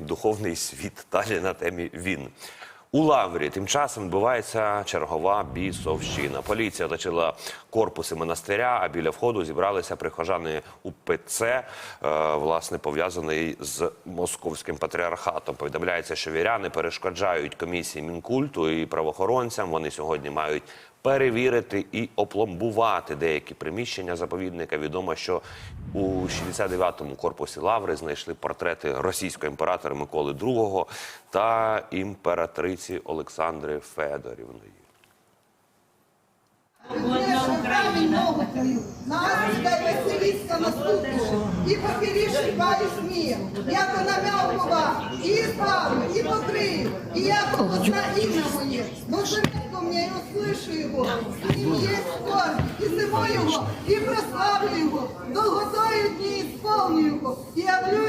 Духовний світ далі на темі він. У Лаврі тим часом відбувається чергова бісовщина. Поліція оточила корпуси монастиря, а біля входу зібралися прихожани УПЦ, е, власне, пов'язаний з московським патріархатом. Повідомляється, що віряни перешкоджають комісії мінкульту і правоохоронцям. Вони сьогодні мають перевірити і опломбувати деякі приміщення заповідника. Відомо, що у 69-му корпусі Лаври знайшли портрети російського імператора Миколи II та імператриці Олександри Федорівної. дай Василиска наступніше, і поперіший палець мір, як вона м'якова, покрию, і як имя ім'я моє, бо я услышу його, і є скорбь, і зиму його, і прославлю його, долготою дні исполню его. спасіння моє,